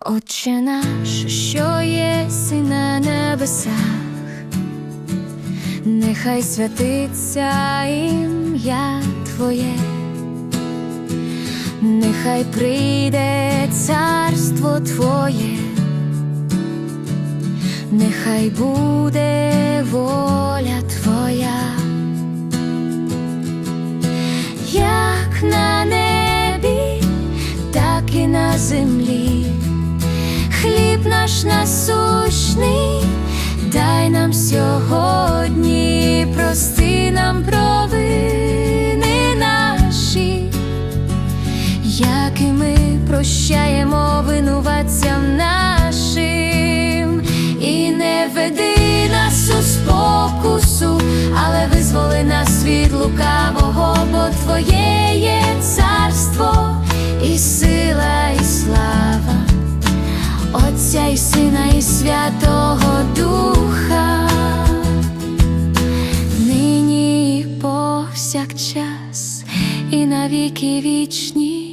Отче наш, що єси на небесах, нехай святиться ім'я Твоє, нехай прийде царство Твоє, нехай буде воля наш насущний, дай нам сьогодні, прости нам провини наші, як і ми прощаємо винуватцям нашим, і не веди нас у спокусу, але визволи нас від лукавого, Сина і Святого Духа, нині повсякчас, і на віки вічні.